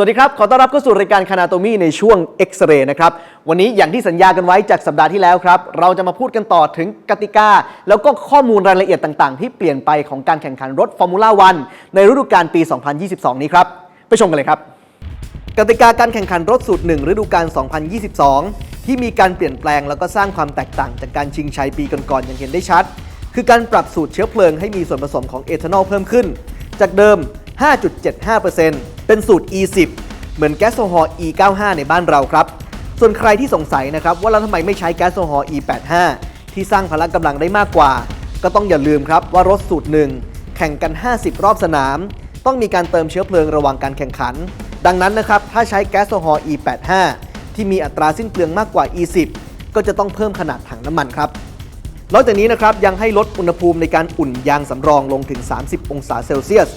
สวัสดีครับ ขอต้อนรับเข้าสู่รายการคานาโตมีในช่วงเอ็กซเรย์นะครับ วันนี้อย่างที่สัญญากันไว้จากสัปดาห์ที่แล้วครับ เราจะมาพูดกันต่อถึงกติกา แล้วก็ข้อมูลรายละเอียดต่างๆ ที่เปลี่ยนไปของการแข่งขันรถฟอร์มูล่าวันในฤดูกาลปี 2022 นี้ครับ ไปชมกันเลยครับ กติกาการแข่งขันรถสูตรหนึ่งฤดูกาล 2022 ที่มีการเปลี่ยนแปลงแล้วก็สร้างความแตกต่างจากการชิงชัยปีก่อนๆอย่างเห็นได้ชัด คือการปรับสูตรเชื้อเพลิงให้มีส่วนผสมของเอทานอลเพิ่มขึ้น จากเดิม 5.75% เป็นสูตร E10 เหมือนแก๊สโซฮอล์ E95 ในบ้านเราครับ ส่วนใครที่สงสัยนะครับว่าแล้วทำไมไม่ใช้แก๊สโซฮอล์ E85 ที่สร้างพละกำลังได้มากกว่า ก็ต้องอย่าลืมครับว่ารถสูตรหนึ่งแข่งกัน 50 รอบสนาม ต้องมีการเติมเชื้อเพลิงระหว่างการแข่งขัน ดังนั้นนะครับถ้าใช้แก๊สโซฮอล์ E85 ที่มีอัตราสิ้นเปลืองมากกว่า E10 ก็จะต้องเพิ่มขนาดถังน้ำมันครับนอกจากนี้นะครับยังให้ลดอุณหภูมิในการอุ่นยางสำรองลงถึง 30 องศาเซลเซียส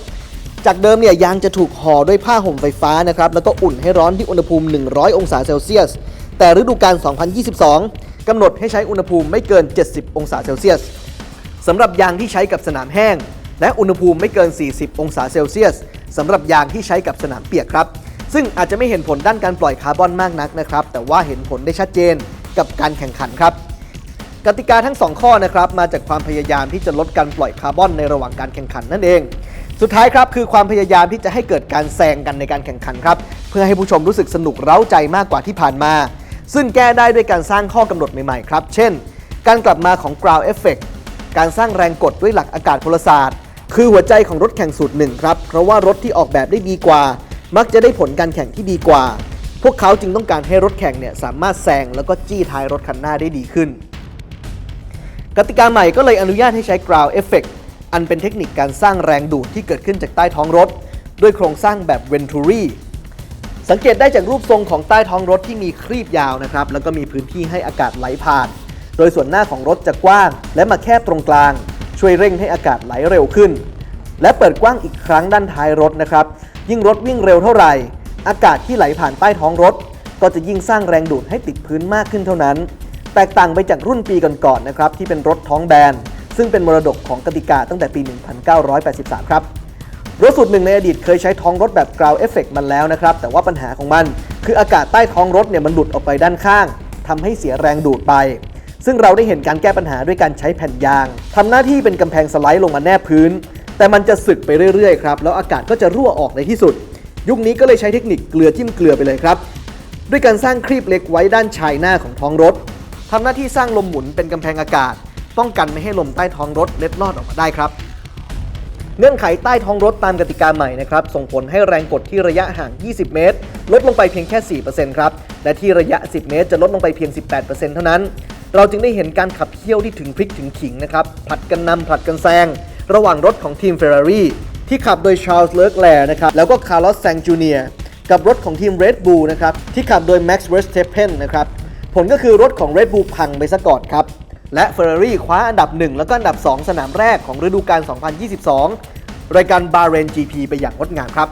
จากเดิมเนี่ยยางจะถูกห่อด้วยผ้าห่มไฟฟ้านะครับแล้วก็อุ่นให้ร้อนที่อุณหภูมิ 100 องศาเซลเซียส แต่ฤดูกาล 2022 กำหนดให้ใช้อุณหภูมิไม่เกิน 70 องศาเซลเซียสสำหรับยางที่ใช้กับสนามแห้ง และอุณหภูมิไม่เกิน 40 องศาเซลเซียสสำหรับยางที่ใช้กับสนามเปียกครับ ซึ่งอาจจะไม่เห็นผลด้านการปล่อยคาร์บอนมากนักนะครับ แต่ว่าเห็นผลได้ชัดเจนกับการแข่งขันครับ กติกาทั้ง 2 ข้อนะครับมาจากความพยายามที่จะลดการปล่อยคาร์บอนในระหว่างการแข่งขันนั่นเอง สุดท้ายครับคือความพยายามที่จะให้เกิดการแซงกันในการแข่งขันครับ เพื่อให้ผู้ชมรู้สึกสนุกเร้าใจมากกว่าที่ผ่านมา ซึ่งแก้ได้ด้วยการสร้างข้อกำหนดใหม่ๆครับ เช่น การกลับมาของ ground effect การสร้างแรงกดด้วยหลักอากาศพลศาสตร์ คือหัวใจของรถแข่งสูตรหนึ่งครับ เพราะว่ารถที่ออกแบบได้ดีกว่า มักจะได้ผลการแข่งที่ดีกว่า พวกเขาจึงต้องการให้รถแข่งเนี่ยสามารถแซงแล้วก็จี้ท้ายรถคันหน้าได้ดีขึ้น กติกาใหม่ก็เลยอนุญาตให้ใช้ ground effect อันเป็นเทคนิคการสร้างแรงดูดที่เกิดขึ้นจากใต้ท้องรถ ด้วยโครงสร้างแบบ Venturi สังเกตได้จากรูปทรงของใต้ท้องรถที่มีครีบยาวนะครับแล้วก็มีพื้นที่ให้อากาศไหลผ่าน โดยส่วนหน้าของรถจะกว้าง และมาแคบตรงกลาง ช่วยเร่งให้อากาศไหลเร็วขึ้น และเปิดกว้างอีกครั้งด้านท้ายรถนะครับยิ่งรถวิ่งเร็วเท่าไหร่ อากาศที่ไหลผ่านใต้ท้องรถ ก็จะยิ่งสร้างแรงดูดให้ติดพื้นมากขึ้นเท่านั้น แตกต่างไปจากรุ่นปีก่อนๆนะครับที่เป็นรถท้องแบน ซึ่งเป็นมรดกของกติกาตั้งแต่ปี 1983 ครับ รถสูตรหนึ่งในอดีตเคยใช้ท้องรถแบบ ground effect มันแล้วนะครับ แต่ว่าปัญหาของมัน คืออากาศใต้ท้องรถเนี่ยมันหลุดออกไปด้านข้างทำให้เสียแรงดูดไป ซึ่งเราได้เห็นการแก้ปัญหาด้วยการใช้แผ่นยางทำหน้าที่เป็นกำแพงสไลด์ลงมาแนบพื้น แต่มันจะสึกไปเรื่อยๆครับ แล้วอากาศก็จะรั่วออกในที่สุด ยุคนี้ก็เลยใช้เทคนิคเกลือจิ้มเกลือไปเลยครับ ด้วยการสร้างครีบเล็กไว้ด้านชายหน้าของท้องรถทำหน้าที่สร้างลมหมุนเป็นกำแพงอากาศ ป้องกันไม่ให้ลมใต้ท้องรถเล็ดลอดออกมาได้ครับเงื่อนไขใต้ท้องรถตามกติกาใหม่นะครับส่งผลให้แรงกดที่ระยะห่าง 20 เมตร ลดลงไปเพียงแค่ 4%ครับและที่ระยะ 10 เมตร จะลดลงไปเพียง 18%เท่านั้น เราจึงได้เห็นการขับเคี่ยวที่ถึงพริกถึงขิงนะครับผลัดกันนำผลัดกันแซง ระหว่างรถของทีม Ferrari ที่ขับโดยชาร์ลส์เล c กแลร์นะครับแล้วก็คาร์ลอสแซงจูเนียกับรถของทีม Red Bull นะครับที่ขับโดย Max Verstappen นะครับผลก็คือรถของ Red Bull พังไปซะก่อนครับ และ Ferrari คว้าอันดับ 1 แล้วก็อันดับ 2 สนามแรกของฤดูกาล 2022 รายการ Bahrain GP ไปอย่างงดงามครับ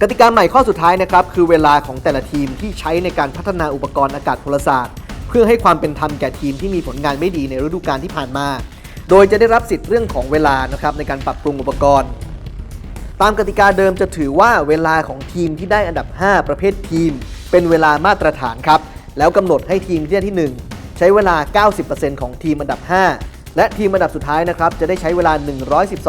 กติกาใหม่ข้อสุดท้ายนะครับ คือเวลาของแต่ละทีมที่ใช้ในการพัฒนาอุปกรณ์อากาศพลศาสตร์ เพื่อให้ความเป็นธรรมแก่ทีมที่มีผลงานไม่ดีในฤดูกาลที่ผ่านมา โดยจะได้รับสิทธิ์เรื่องของเวลานะครับในการปรับปรุงอุปกรณ์ ตามกติกาเดิมจะถือว่าเวลาของทีมที่ได้อันดับ 5 ประเภททีม เป็นเวลามาตรฐานครับแล้วกำหนดให้ทีมที่ได้ที่ 1 ใช้เวลา 90%ของทีมอันดับ 5 และทีมอันดับสุดท้ายนะครับจะได้ใช้เวลา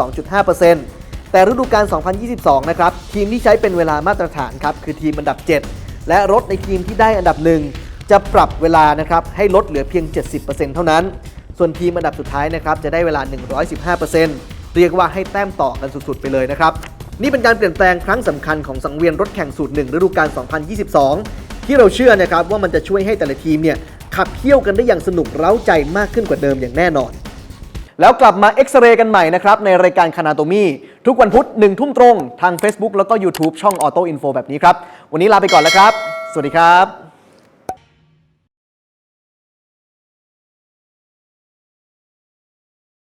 112.5%แต่ฤดูกาล 2022 นะครับทีมที่ใช้เป็นเวลามาตรฐานครับคือทีมอันดับ 7 และรถในทีมที่ได้อันดับหนึ่งจะปรับเวลานะครับให้ลดเหลือเพียง 70%เท่านั้น ส่วนทีมอันดับสุดท้ายนะครับจะได้เวลา 115%เรียกว่าให้แต้มต่อกันสุดๆ ไปเลยนะครับ นี่เป็นการเปลี่ยนแปลงครั้งสำคัญของสังเวียนรถแข่งสูตรหนึ่งฤดูกาล 2022 ที่เราเชื่อนะครับว่ามันจะช่วยให้แต่ละทีมเนี่ย ขับเคี่ยวกันได้อย่างสนุกเร้าใจมากขึ้นกว่าเดิมอย่างแน่นอน แล้วกลับมาเอ็กซเรย์กันใหม่นะครับ ในรายการคานาโตมีทุกวันพุธหนึ่งทุ่มตรง ทาง Facebook แล้วก็ YouTube ช่อง Auto Info แบบนี้ครับ วันนี้ลาไปก่อนแล้วครับ สวัสดีครับ